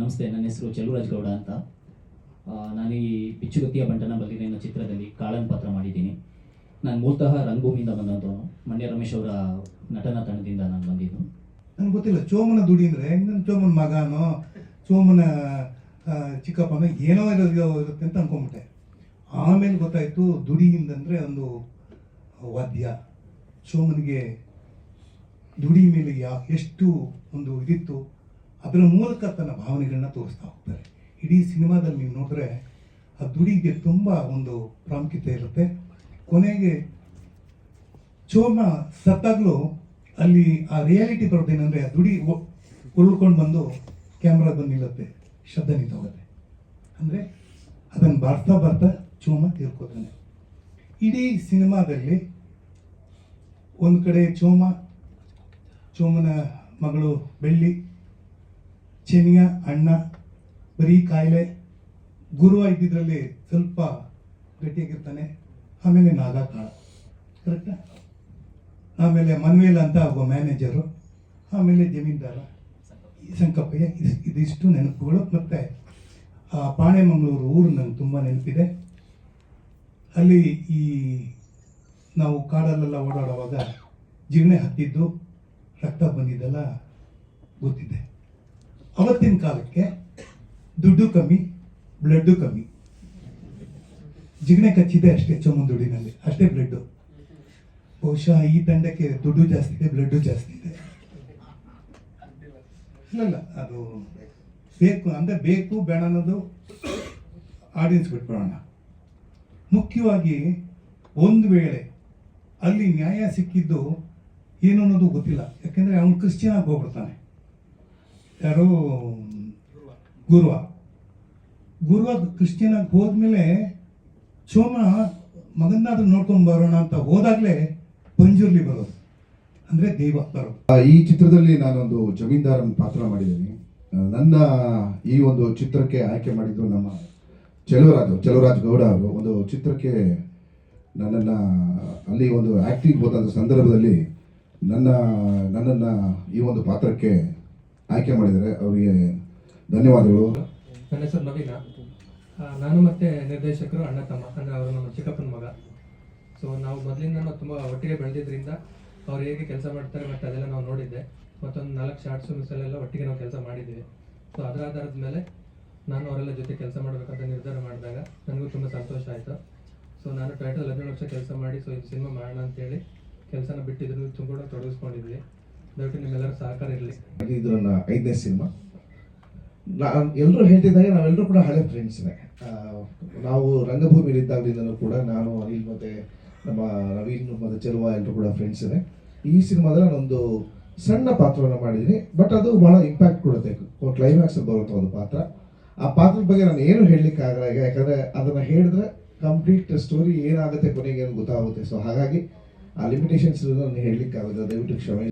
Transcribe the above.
ನಮಸ್ತೆ, ನನ್ನ ಹೆಸರು ಚೆಲುವರಾಜ್ ಗೌಡ ಅಂತ. ನಾನು ಈ ಪಿಚ್ಚುಗತ್ತಿಯ ಬಂಟನ ಬಲ್ಲಿನ ಚಿತ್ರದಲ್ಲಿ ಕಾಳನ್ ಪಾತ್ರ ಮಾಡಿದ್ದೀನಿ. ನಾನು ಮೂಲತಃ ರಂಗಭೂಮಿಯಿಂದ ಬಂದಂಥವನು ಮಂಡ್ಯ ರಮೇಶ್ ಅವರ ನಟನ ತಂಡದಿಂದ ನಾನು ಬಂದಿದ್ದು. ನನಗೆ ಗೊತ್ತಿಲ್ಲ, ಚೋಮನ ದುಡಿ ಅಂದರೆ ನನ್ನ ಚೋಮನ ಮಗನೋ, ಚೋಮನ ಚಿಕ್ಕಪ್ಪನ, ಏನೋ ಇರೋ ಇರುತ್ತೆ ಅಂತ ಅನ್ಕೊಂಬಿಟ್ಟೆ. ಆಮೇಲೆ ಗೊತ್ತಾಯಿತು ದುಡಿಯಿಂದಂದರೆ ಒಂದು ವಾದ್ಯ. ಚೋಮನಿಗೆ ದುಡಿ ಮೇಲೆ ಯಾ ಎಷ್ಟು ಒಂದು ಇದಿತ್ತು ಅದರ ಮೂಲಕ ತನ್ನ ಭಾವನೆಗಳನ್ನ ತೋರಿಸ್ತಾ ಹೋಗ್ತಾರೆ. ಇಡೀ ಸಿನಿಮಾದಲ್ಲಿ ನೀವು ನೋಡಿದ್ರೆ ಆ ದುಡಿಗೆ ತುಂಬ ಒಂದು ಪ್ರಾಮುಖ್ಯತೆ ಇರುತ್ತೆ. ಕೊನೆಗೆ ಚೋಮ ಸತ್ತಾಗ್ಲೂ ಅಲ್ಲಿ ಆ ರಿಯಾಲಿಟಿ ಬರೋದೇನೆಂದ್ರೆ ಆ ದುಡಿ ಉಳ್ಕೊಂಡು ಬಂದು ಕ್ಯಾಮ್ರಾ ಬಂದು ನಿಲ್ಲುತ್ತೆ, ಶಬ್ದ ನಿಂತೋಗುತ್ತೆ ಅಂದರೆ ಅದನ್ನು ಬರ್ತಾ ಬರ್ತಾ ಚೋಮ ತೀರ್ಕೋತಾನೆ. ಇಡೀ ಸಿನಿಮಾದಲ್ಲಿ ಒಂದು ಕಡೆ ಚೋಮ ಚೋಮನ ಮಗಳು ಬೆಳ್ಳಿ ಚೆನಿಯ ಅಣ್ಣ, ಬರೀ ಕಾಯಿಲೆ ಗುರುವ ಇದ್ದಿದ್ರಲ್ಲಿ ಸ್ವಲ್ಪ ಗಟ್ಟಿಯಾಗಿರ್ತಾನೆ. ಆಮೇಲೆ ನಾಗಾಕಾಳ ಕರೆಕ್ಟಾ ಆಮೇಲೆ ಮನ್ವೇಲ್ ಅಂತ ಒಬ್ಬ ಮ್ಯಾನೇಜರು ಆಮೇಲೆ ಜಮೀನ್ದಾರ. ಸಂಕಪ್ಪಯ್ಯ ಇದಿಷ್ಟು ನೆನಪುಗಳು. ಮತ್ತು, ಆ, ಪಾಣೆಮಂಗಳೂರು ಊರು ನಂಗೆ ತುಂಬ ನೆನಪಿದೆ. ಅಲ್ಲಿ ಈ, ನಾವು ಕಾಡಲ್ಲೆಲ್ಲ ಓಡಾಡುವಾಗ ಜಿಗಣೆ ಹತ್ತಿದ್ದು, ರಕ್ತ ಬಂದಿದ್ದೆಲ್ಲ ಗೊತ್ತಿದೆ. ಅವತ್ತಿನ ಕಾಲಕ್ಕೆ ದುಡ್ಡು ಕಮ್ಮಿ ಬ್ಲಡ್ಡು ಕಮ್ಮಿ. ಜಿಗಣೆ ಕಚ್ಚಿದೆ ಅಷ್ಟೇ ಚೊಮ್ಮಂದುಡಿನಲ್ಲಿ ಅಷ್ಟೇ ಬ್ಲಡ್ಡು ಬಹುಶಃ ಈ ತಂಡಕ್ಕೆ ದುಡ್ಡು ಜಾಸ್ತಿ ಇದೆ ಬ್ಲಡ್ಡು ಜಾಸ್ತಿ ಇದೆ. ಇಲ್ಲ. ಇಲ್ಲ ಅದು ಬೇಕು ಅಂದರೆ ಬೇಕು ಬೇಡ ಅನ್ನೋದು ಆಡಿಯನ್ಸ್ ಬಿಟ್ಬಿಡೋಣ. ಮುಖ್ಯವಾಗಿ ಒಂದು ವೇಳೆ ಅಲ್ಲಿ ನ್ಯಾಯ ಸಿಕ್ಕಿದ್ದು ಏನು ಅನ್ನೋದು ಗೊತ್ತಿಲ್ಲ. ಯಾಕೆಂದರೆ ಅವನು ಕ್ರಿಶ್ಚಿಯನ್ ಆಗಿ ಹೋಗ್ಬಿಡ್ತಾನೆ. ಯಾರೋ? ಗುರುವ. ಗುರುವ ಕ್ರಿಶ್ಚಿಯನ್ ಆಗಿ ಹೋದ್ಮೇಲೆ ಸೋಮ ಮಗನಾದ್ರೂ ನೋಡ್ಕೊಂಡು ಬರೋಣ ಅಂತ ಹೋದಾಗಲೇ ಪಂಜುರ್ಲಿ ಬರೋದು. ಅಂದರೆ ದೇವ ಬರೋದು ಈ ಚಿತ್ರದಲ್ಲಿ ನಾನೊಂದು ಜಮೀನ್ದಾರನ ಪಾತ್ರ ಮಾಡಿದ್ದೀನಿ. ನನ್ನ ಈ ಒಂದು ಚಿತ್ರಕ್ಕೆ ಆಯ್ಕೆ ಮಾಡಿದ್ದು ನಮ್ಮ ಚಲುವರಾಜ್ ಚಲುವರಾಜ್ ಗೌಡ ಅವರು. ಒಂದು ಚಿತ್ರಕ್ಕೆ ನನ್ನನ್ನು, ಅಲ್ಲಿ ಒಂದು ಆ್ಯಕ್ಟಿಂಗ್ ಹೋದಂಥ ಸಂದರ್ಭದಲ್ಲಿ ನನ್ನ, ನನ್ನನ್ನು ಈ ಒಂದು ಪಾತ್ರಕ್ಕೆ ಆಯ್ಕೆ ಮಾಡಿದರೆ ಅವರಿಗೆ ಧನ್ಯವಾದಗಳು. ನನ್ನ ಹೆಸರು ನವೀನ. ನಾನು ಮತ್ತೆ ನಿರ್ದೇಶಕರು ಅಣ್ಣ ತಮ್ಮ, ಅಂದರೆ ಅವರು ನಮ್ಮ ಚಿಕ್ಕಪ್ಪನ ಮಗ. ಸೊ ನಾವು ಮೊದಲಿಂದ ತುಂಬ ಒಟ್ಟಿಗೆ ಬೆಳೆದಿದ್ದರಿಂದ ಅವ್ರು ಹೇಗೆ ಕೆಲಸ ಮಾಡ್ತಾರೆ ಮತ್ತು ಅದೆಲ್ಲ ನಾವು ನೋಡಿದ್ದೆ. ಮತ್ತೊಂದು ನಾಲ್ಕು ಶಾರ್ಟ್ಸ್ ಮಿಸಲೆಲ್ಲ ಒಟ್ಟಿಗೆ ನಾವು ಕೆಲಸ ಮಾಡಿದ್ದೀವಿ ಸೊ ಅದರ ಆಧಾರದ ಮೇಲೆ ನಾನು ಅವರೆಲ್ಲ ಜೊತೆ ಕೆಲಸ ಮಾಡಬೇಕಂತ ನಿರ್ಧಾರ ಮಾಡಿದಾಗ ನನಗೂ ತುಂಬ ಸಂತೋಷ ಆಯಿತು. ಸೊ ನಾನು ಟೈಟಲ್ ಹದಿನೇಳು ವರ್ಷ ಕೆಲಸ ಮಾಡಿ ಸೊ ಇದು ಸಿನಿಮಾ ಮಾಡೋಣ ಅಂತೇಳಿ ಕೆಲಸನ ಬಿಟ್ಟಿದ್ರು ತುಂಬ ಕೂಡ ತೊಡಗಿಸ್ಕೊಂಡಿದ್ವಿ. ಸಹಕಾರ ಇರಲಿ. ಐದನೇ ಸಿನಿಮಾ. ನಾನು ಎಲ್ಲರೂ ಹೇಳ್ತಿದ್ದಾಗ ನಾವೆಲ್ಲರೂ ಕೂಡ ಹಳೆ ಫ್ರೆಂಡ್ಸ್ನೇ ನಾವು ರಂಗಭೂಮಿಯಲ್ಲಿ ಇದ್ದಾಗಲಿಂದಲೂ ಕೂಡ ನಾನು, ಅನಿಲ್ ಮತ್ತೆ ನಮ್ಮ ನವೀನ್ ಮತ್ತು ಚೆಲುವ ಎಲ್ಲರೂ ಕೂಡ ಫ್ರೆಂಡ್ಸ್ನೇ ಈ ಸಿನಿಮಾದಲ್ಲಿ ನಾನೊಂದು ಸಣ್ಣ ಪಾತ್ರವನ್ನು ಮಾಡಿದ್ದೀನಿ ಬಟ್ ಅದು ಬಹಳ ಇಂಪ್ಯಾಕ್ಟ್ ಕೊಡುತ್ತೆ ಕ್ಲೈಮ್ಯಾಕ್ಸ್ ಬರುವಂಥ ಒಂದು ಪಾತ್ರ. ಆ ಪಾತ್ರದ ಬಗ್ಗೆ ನಾನು ಏನು ಹೇಳಲಿಕ್ಕೆ ಆಗಲ್ಲ ಈಗ, ಯಾಕಂದರೆ ಅದನ್ನು ಹೇಳಿದ್ರೆ ಕಂಪ್ಲೀಟ್ ಸ್ಟೋರಿ ಏನಾಗುತ್ತೆ ಕೊನೆಗೆ ಏನು ಗೊತ್ತಾಗುತ್ತೆ. ಸೊ ಹಾಗಾಗಿ ಆ ಲಿಮಿಟೇಷನ್ಸ್ ನಾನು ಹೇಳಲಿಕ್ಕೆ ದಯವಿಟ್ಟು ಕ್ಷಮೆ.